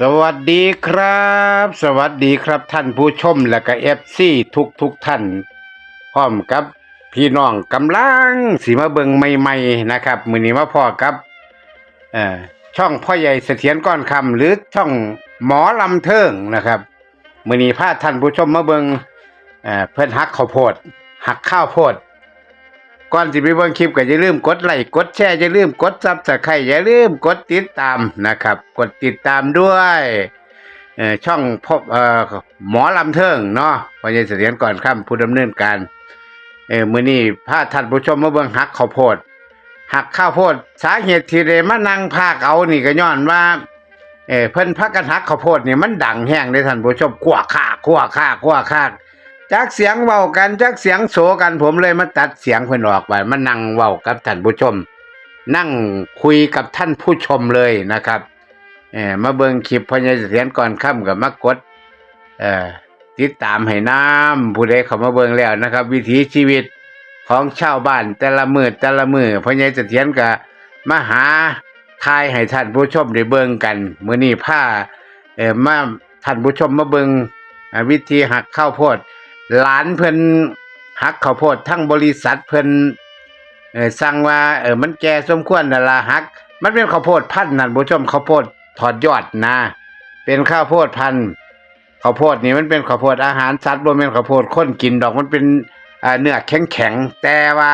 สวัสดีครับ สวัสดีครับท่านผู้ชมและก็เอฟซีทุกทุกท่าน พร้อมกับพี่น้องกำลังสีมาเบิงใหม่ ๆ นะครับ มือนี้มาพ่อกับเอ่อช่องพ่อใหญ่เสถียรก้อนคำหรือช่องหมอลำเทิงนะครับ มือนี้พาท่านผู้ชมมาเบิงเอ่อเพิ่นหักข้าวโพดหักข้าวโพด ก่อนสิไปเบิ่งคลิปก็อย่าลืมกดไลค์กดแชร์อย่าลืมกดซับสไครต์อย่าลืมกดติดตามนะครับ กดติดตามด้วยช่องพบหมอลำเทิงเนาะพอใหญเสถียรก่อนค่ำผู้ดำเนินการเออมือนี้พาท่านผู้ชมมาเบิ่งหักข้าวโพดหักข้าวโพด สาเหตุที่ได้มานั่งพากเอานี่ก็ย้อนว่าเออเพิ่นพักกันหักข้าวโพดนี่มันดังแห้งเด้ท่านผู้ชมกวัวคากกวัวคากกวัวคา จากเสียงเว้ากันจากเสียงโสกันผมเลยมาตัดเสียงเพิ่นออกไปมานั่งเว้ากับท่านผู้ชม นั่งคุยกับท่านผู้ชมเลยนะครับเออมาเบิ่งคลิปพญาเสียรก่อนค่ำกับมากดเอ่อติดตามให้น้ำผู้ใดเข้ามาเบิ่งแล้วนะครับ วิถีชีวิตของชาวบ้านแต่ละมือแต่ละมือพญาเสียรก็มาหาทายให้ท่านผู้ชมได้เบิ่งกันมื้อนี้พาเอ่อมาท่านผู้ชมมาเบิ่งวิธีหักข้าวโพด หลานเพิ่นหักข้าวโพดทั้งบริษัทเพิ่นเออสั่งว่าเออมันแก่สมควรนั่นล่ะหัก มันเป็นข้าวโพดพันธุ์นั่นผู้ชมข้าวโพดถอดยอดนะ เป็นข้าวโพดพันธุ์ข้าวโพดนี่มันเป็นข้าวโพดอาหารสัตว์บ่แม่นข้าวโพดคนกินดอกมันเป็นเนื้อแข็งๆแต่ว่า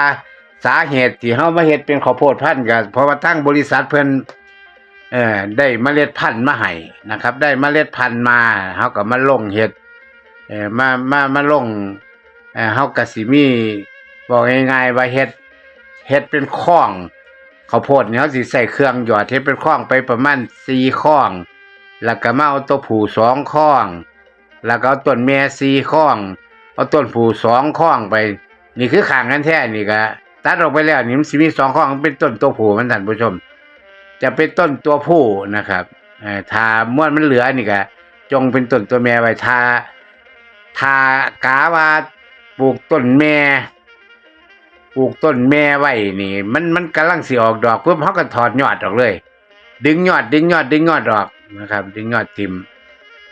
สาเหตุที่เฮามาเฮ็ดเป็นข้าวโพดพันธุ์ก็เพราะว่าตั้งบริษัทเพิ่นเอ่อได้เมล็ดพันธุ์มาให้นะครับ ได้เมล็ดพันธุ์มาเฮาก็มาลงเฮ็ด เออมามามาลงเออเฮาก็สิมีบอกง่ายๆว่าเฮ็ดเฮ็ดเป็นข้องข้าวโพดเนี่ยเฮาสิใส่เครื่องหยอดเฮ็ดเป็นข้องไปประมาณ4ข้อง แล้วก็มาเอาตัวผู้สองข้อง แล้วก็เอาต้นแม่4ข้อง เอาต้นผู้สองข้องไป นี่คือข้างกันแท้นี่ก็ตัดออกไปแล้วนี่มันสิมีสองข้องเป็นต้นตัวผู้มันท่านผู้ชม จะเป็นต้นตัวผู้นะครับเอ่อถ้าม้วนมันเหลือนี่ก็จงเป็นต้นตัวแม่ไว้ถ้า ถ้ากาว่าปลูกต้นแม่ปลูกต้นแม่ไว้นี่ มันมันกำลังสิออกดอกปุ๊บเขาก็ถอดยอดออกเลย ดึงยอด ดึงยอด ดึงยอดออกนะครับ ดึงยอดทิม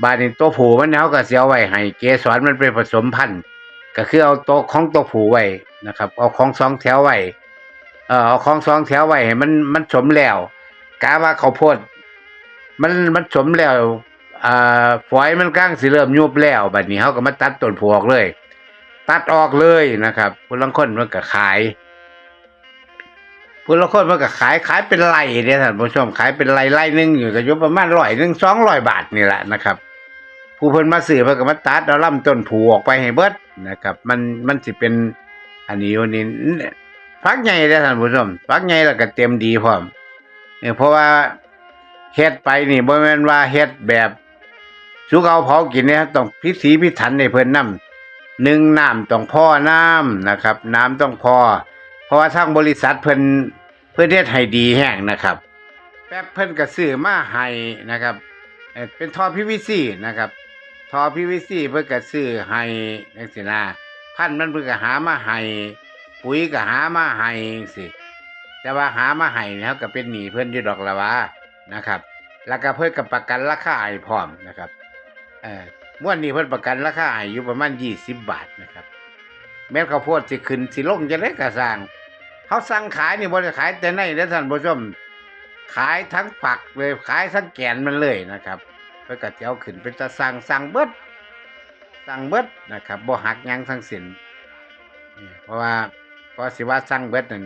บาดนี้ตัวผูมันเขาก็เสียไว้ให้เกสรมันไปผสมพันธุ์ก็คือเอาตัวของตัวผูไว้นะครับ เอาของสองแถวไว้เอ่อเอาของสองแถวไว้ให้มันมันสมแล้วกาว่าเขาโพด มันมันสมแล้ว อ่าฝอยมันกลางสิเริ่มยุบแล้วบัดนี้เขาก็มาตัดต้นผูออกเลย ตัดออกเลยนะครับผู้ลังคนมันก็ขายผู้ลังคนมันก็ขายขายเป็นไรเนี่ยท่านผู้ชมขายเป็นไรไร่หนึงอยู่ก็ยู่ประมาณร้อยหนึ่งสองร้อยบาทนี่แหละนะครับ ผู้เพิ่นมาซื้อเพิ่นก็มาตัดเอาลำต้นผูออกไปให้เบิดนะครับ มันมันสิเป็นอันนี้อยู่นี่ฟักใหญ่เลยท่านผู้ชมฟักใหญ่แล้วก็เต็มดีพร้อมเออเพราะว่าเฮ็ดไปนี่บ่แม่นว่าเฮ็ดแบบ สุกเอาเผากินเนี่ยต้องพิถีพิถันในเพิ่นน้ำหนึ่งน้ำต้องพอน้ำนะครับ น้ำต้องพอ เพราะว่าทางบริษัทเพิ่นเพิ่นเฮ็ดให้ดีแห้งนะครับ แป๊บเพิ่นก็ซื้อมาให้นะครับเป็นท่อ PVC นะครับท่อ PVC เพิ่นก็ซื้อให้จังซี่นะพันธุ์มันเพิ่นก็หามาให้ปุ๋ยก็หามาให้จังซี่แต่ว่าหามาให้เนี่ยเขาก็เป็นหนี้เพิ่นอยู่ดอกละว่านะครับ แล้วก็เพิ่นกับประกันราคาให้พร้อมนะครับ อ่อม้วนนี้เพิ่นประกันราคาให้อยู่ประมาณ20บาทนะครับ แม้นข้าวโพดสิขึ้นสิลงจะได้กระสร้างเขาสั่งขายนี่บ่ได้ขายแต่ในเด้อท่านผู้ชม ขายทั้งฝักเลยขายทั้งแกนมันเลยนะครับเพิ่นก็สิเอาขึ้นเป็นตะสั่งสั่งเบิดสั่งเบิดนะครับบ่หักหยังทั้งสิ้นนี่เพราะว่าเพราะสิว่าสั่งเบิดนั่น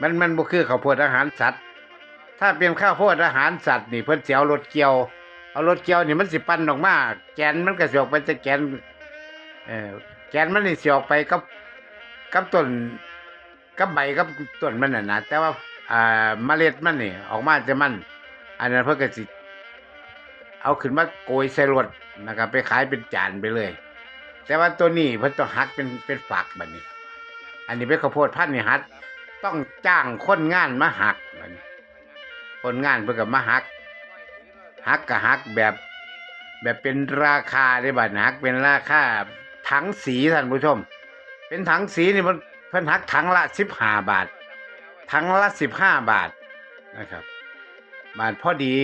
มันมันบ่คือข้าวโพดอาหารสัตว์ ถ้าเป็นข้าวโพดอาหารสัตว์นี่เพิ่นสิเอารถเกี่ยว เอารถเกี่ยวนี่มันสิปั่นออกมาแกนมันก็สิออกไปจะแกนเออแกนมันนี่สิออกไปกับกับต้นกับใบกับต้นมันน่ะนะแต่ว่าอ่าเมล็ดมันนี่ออกมาจะมัน อันนั้นเพิ่นก็สิเอาขึ้นมาโกยใส่รถนะครับ ไปขายเป็นจานไปเลย แต่ว่าตัวนี้เพิ่นต้องหักเป็นเป็นฝักแบบนี้ อันนี้เป็นข้าวโพดพันธุ์นี่หัด ต้องจ้างคนงานมาหักบัดนี้คนงานเพื่อกับมาหัก หักกับหักแบบ แบบเป็นราคาได้บัดหักเป็นราคาถังสีท่านผู้ชม เป็นถังสีนี่มันเพิ่นหักถังละสิบห้าบาทถังละสิบห้าบาทนะครับ บาทพอดี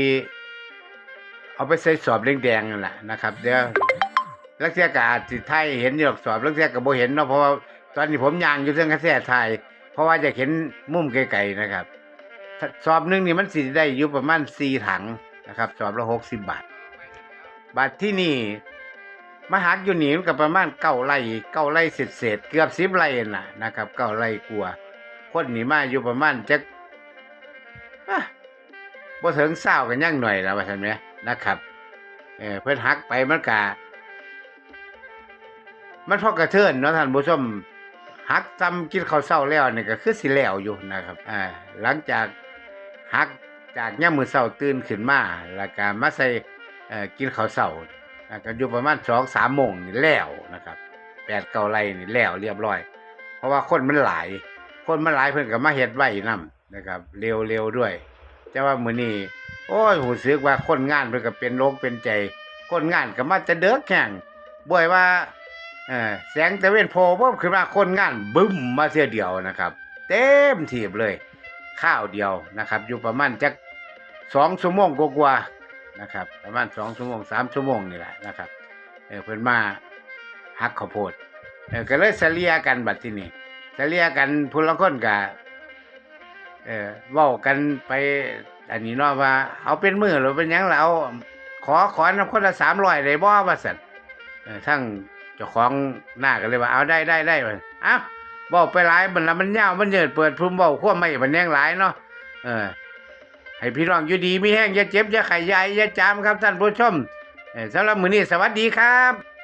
เอาไปใส่สอบแดงๆนั่นแหละนะครับ เดี๋ยวลักเสียกาจสิไทยเห็นอยู่หรอกสอบลักเสียก็บ่เห็นเนาะเพราะว่าตอนนี้ผมย่างอยู่เรื่องกระแสไทย เพราะว่าจะเห็นมุมไกลๆนะครับ สอบหนึ่งนี่มันสิได้อยู่ประมาณ4ถัง นะครับสอบละ60บาท บาทที่นี่มาหักอยู่นี่มันก็ประมาณเก้าไร่เก้าไร่เศษเศษเกือบสิบไร่น่ะนะครับเก้าไร่กลัวคนหนีมาอยู่ประมาณจักอะบ่ถึงเศร้ากันยั่งหน่อยแล้วว่าซั่นแหมนะครับเออเพิ่อนหักไปมันก็มันพอกระเทือนเนาะท่านผู้ชมหักจำกินข้าวเช้าแล้วนี่ก็คือสิแล้วอยู่นะครับอ่าหลังจากหัก จากยามมื้อเช้าตื่นขึ้นมาแล้วก็มาใส่กินข้าวเช้าก็อยู่ประมาณสองสามโมงแล้วนะครับแปดเก้าไรนี่แล้วเรียบร้อย เพราะว่าคนมันหลาย คนมันหลายเพิ่นก็มาเฮ็ดไว้นํนะครับ เร็วเร็วด้วย แต่ว่ามื้อนี้โอ้ยหูสึกว่าคนงานเพิ่นก็เป็นโรคเป็นใจ คนงานก็มาจะเด้อแข่งบ่อยว่าเออแสงตะเวนโผล่ปุ๊บขึ้นมาคนงานบึ้มมาเสียเดียวนะครับ เต็มทีบเลย ข้าวเดียวนะครับ อยู่ประมาณจัก สองชั่วโมงกว่าๆนะครับ ประมาณสองชั่วโมงสามชั่วโมงนี่แหละนะครับเออเพิ่นมาหักข้าวโพดเออก็เลยเสลียกันบัดที่นี่เสลียกันพลคนกะเออเว้ากันไปอันนี้เนาะว่า เอาเป็นมือหรือเป็นยังล่ะเอาขอขอนำคนละสามร้อยได้บ่ว่าสั่นเออทั้งเจ้าของหน้าก็เลยว่าเอาได้ได้ได้ว่าเอ้าวบอกไปหลายมันละมันยาวมันเยิดเปิดพุ่มเบาขั้วไม่มันย่งหลายเนาะเออ ให้พี่น้องอยู่ดีมีแห้งอย่าเจ็บอย่าไข้ใหญ่อย่าจามครับท่านผู้ชมสำหรับมื้อนี้สวัสดีครับ